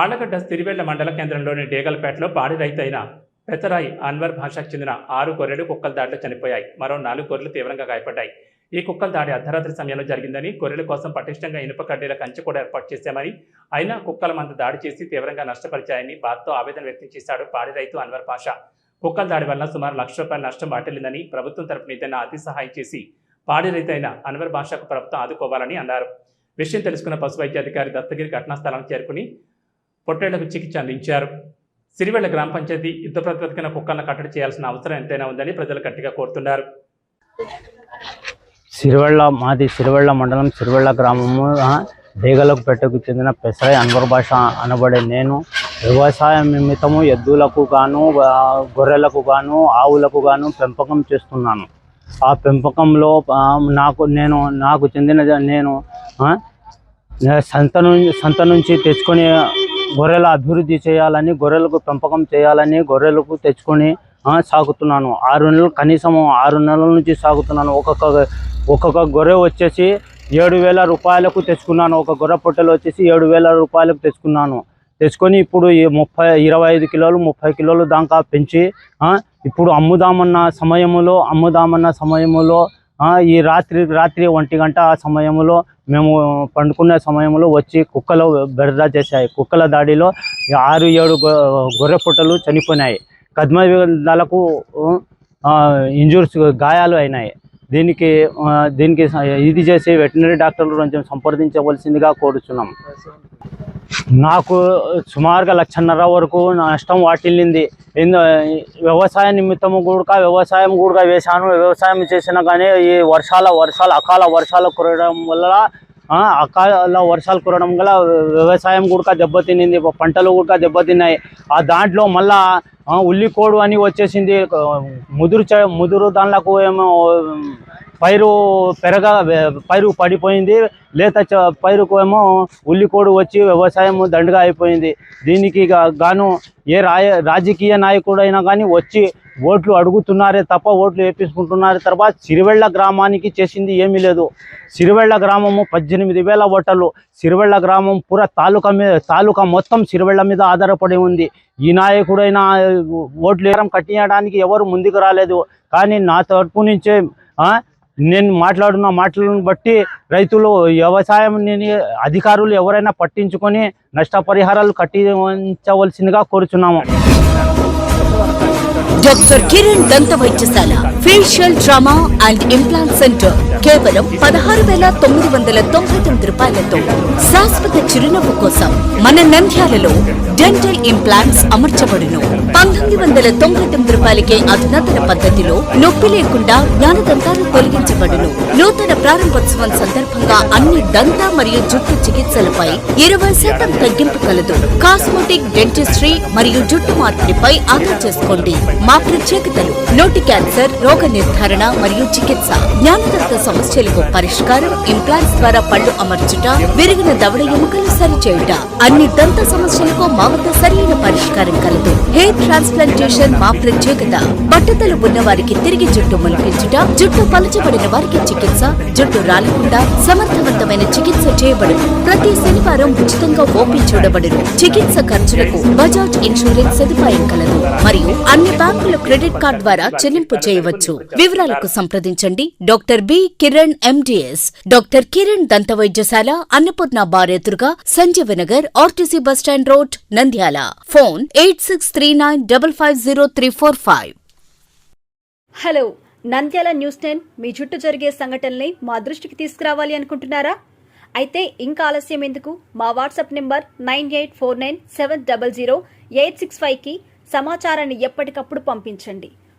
ఆళ్ళగడ్డ సిరివెళ్ళ మండల కేంద్రంలోని డేగల్పేటలో పాడి రైతు అయిన పెతరాయి అన్వర్ భాషకు చెందిన ఆరు గొర్రెలు కుక్కల దాడిలో చనిపోయాయి. మరో నాలుగు గొర్రెలు తీవ్రంగా గాయపడ్డాయి. ఈ కుక్కల దాడి అర్ధరాత్రి సమయంలో జరిగిందని గొర్రెల కోసం పటిష్టంగా ఇనుప కడ్డీల కంచె కూడా ఏర్పాటు చేశామని అయినా కుక్కల మందు దాడి చేసి తీవ్రంగా నష్టపరిచాయని బాధతో ఆవేదన వ్యక్తం చేశాడు పాడి రైతు అన్వర్ భాష. కుక్కల దాడి వల్ల సుమారు లక్ష రూపాయల నష్టం వాటిల్లిందని ప్రభుత్వం తరపున ఏదైనా అతి సహాయం చేసి పాడి రైతు అయిన అన్వర్ భాషకు ప్రభుత్వం ఆదుకోవాలని అన్నారు. విషయం తెలుసుకున్న పశు వైద్యాధికారి దత్తగిరి ఘటనా స్థలానికి చేరుకుని పొట్టేళ్ళకు చికిత్స అందించారు. సిరివెళ్ళ గ్రామ పంచాయతీ యుద్ధ ప్రాతిపదికన కుక్కలను కట్టడి చేయాల్సిన అవసరం ఎంతైనా ఉందని ప్రజలు గట్టిగా కోరుతున్నారు. సిరివెళ్ళ మాది సిరివెళ్ళ మండలం సిరివెళ్ళ గ్రామము దేగలకు పెట్టకు చెందిన పెసరై అన్వర్ భాష అనబడే నేను. వ్యవసాయం నిమిత్తము ఎద్దులకు గాను గొర్రెలకు గాను ఆవులకు గాను పెంపకం చేస్తున్నాను. ఆ పెంపకంలో నాకు నేను నాకు చెందిన నేను సంత నుంచి సంత నుంచి తెచ్చుకొని గొర్రెల అభివృద్ధి చేయాలని గొర్రెలకు పెంపకం చేయాలని గొర్రెలకు తెచ్చుకొని సాగుతున్నాను. ఆరు నెలలు కనీసం ఆరు నెలల నుంచి సాగుతున్నాను. ఒక్కొక్క ఒక్కొక్క గొర్రె వచ్చేసి ఏడు వేల రూపాయలకు తెచ్చుకున్నాను. ఒక గొర్రె పొట్టెలు వచ్చేసి ఏడు వేల రూపాయలకు తెచ్చుకున్నాను. తెచ్చుకొని ఇప్పుడు ఈ ముప్పై ఇరవై ఐదు కిలోలు ముప్పై కిలోలు దాకా పెంచి ఇప్పుడు అమ్ముదామన్న సమయములో అమ్ముదామన్న సమయములో ఈ రాత్రి రాత్రి ఒంటి గంట ఆ సమయంలో మేము పండుకునే సమయంలో వచ్చి కుక్కలు బెరదా చేశాయి. కుక్కల దాడిలో ఆరు ఏడు గొర్రె పుట్టలు చనిపోయినాయి. కద్మలకు ఇంజూర్స్ గాయాలు అయినాయి. దీనికి దీనికి ఇది చేసి వెటనరీ డాక్టర్లు కొంచెం సంప్రదించవలసిందిగా కోరుచున్నాం. నాకు సుమారుగా లక్షన్నర వరకు నష్టం వాటిల్లింది. ఎందు వ్యవసాయ నిమిత్తము కూడా వ్యవసాయం కూడా వేశాను వ్యవసాయం చేసినా కానీ ఈ వర్షాల వర్షాలు అకాల వర్షాలు కురవడం వల్ల అకాల వర్షాలు కురవడం వల్ల వ్యవసాయం కూడా దెబ్బతినింది. పంటలు కూడా దెబ్బతిన్నాయి. ఆ దాంట్లో మళ్ళా ఉల్లికోడు అని వచ్చేసింది. ముదురు ముదురు దానిలకు ఏమో పైరు పెరగ పైరు పడిపోయింది. లేత చ- పైరుకు ఏమో ఉల్లికోడు వచ్చి వ్యవసాయం దండగా అయిపోయింది. దీనికి గాను ఏ రాయ రాజకీయ నాయకుడైనా కానీ వచ్చి ఓట్లు అడుగుతున్నారే తప్ప ఓట్లు వేపించుకుంటున్నారే తర్వాత సిరివెళ్ళ గ్రామానికి చేసింది ఏమీ లేదు. సిరివెళ్ళ గ్రామము పద్దెనిమిది వేల ఓటర్లు. సిరివెళ్ళ గ్రామం పూర తాలూకా మీద తాలూకా మొత్తం సిరివెళ్ళ మీద ఆధారపడి ఉంది. ఈ నాయకుడైనా ఓట్లు ఏరం కట్టించడానికి ఎవరు ముందుకు రాలేదు. కానీ నా తరపు నుంచే నేను మాట్లాడున్న మాటలను బట్టి రైతులు వ్యవసాయం అధికారులు ఎవరైనా పట్టించుకొని నష్టపరిహారాలు కట్టించవలసిందిగా కోరుచున్నాము. డాక్టర్ కిరణ్ దంత వైద్యశాల facial trauma and implant centre. కేవలం పదహారు వేల తొమ్మిది వందల తొంభై తొమ్మిది రూపాయలతో శాశ్వత చిరునవ్వు కోసం మన నంద్యాలలో డెంటల్ ఇంప్లాంట్స్ అమర్చబడును. పంతొమ్మిది వందల తొంభై తొమ్మిది రూపాయలకే అధునాతన పద్ధతిలో నొప్పి లేకుండా జ్ఞానదంతాలు తొలగించబడును. నూతన ప్రారంభోత్సవం సందర్భంగా అన్ని దంత మరియు జుట్టు చికిత్సలపై ఇరవై శాతం తగ్గింపు కలదు. కాస్మెటిక్ డెంటిస్ట్రీ మరియు జుట్టు మార్పిడిపై ఆదా చేసుకోండి. మా ప్రత్యేకతలు నోటి క్యాన్సర్ రోగ నిర్ధారణ మరియు చికిత్స. జ్ఞానదంత సమస్యలకు పరిష్కారం ఇంప్లాంట్స్ ద్వారా పళ్ళు అమర్చుట విరిగిన దవడ ఎముకలు సరిచేయుట. అన్ని దంత సమస్యలకు మా వద్ద సరైన పరిష్కారం కలదు. హెయిర్ ట్రాన్స్ప్లాంటేషన్ మా ప్రత్యేకత. బట్టతలు ఉన్న వారికి తిరిగి జుట్టు మొలిపించుట జుట్టు పలచబడిన వారికి చికిత్స జుట్టు రాలకుండా సమర్థవంతమైన చికిత్స చేయబడును. ప్రతి శనివారం ఉచితంగా ఓపీ చూడబడును. చికిత్స ఖర్చులకు బజాజ్ ఇన్సూరెన్స్ సదుపాయం కలదు. మరియు అన్ని బ్యాంకుల క్రెడిట్ కార్డ్ ద్వారా చెల్లింపు చేయవచ్చు. వివరాలకు సంప్రదించండి. Doctor B. Kiran MDS doctor Kiran దంత వైద్యశాల అన్నపూర్ణ బార్ ఎదురుగా Sanjeeva Nagar RTC bus stand road Nandyal. Phone eight six three nine double five zero three four five. Hello Nandyal news ten మీ చుట్టూ జరిగే సంఘటనల్ని మా దృష్టికి తీసుకురావాలి అనుకుంటున్నారా? అయితే ఇంకా ఆలస్యం ఎందుకు? మా WhatsApp number nine eight four nine seven double zero eight six ఫైవ్కి సమాచారాన్ని ఎప్పటికప్పుడు పంపించండి.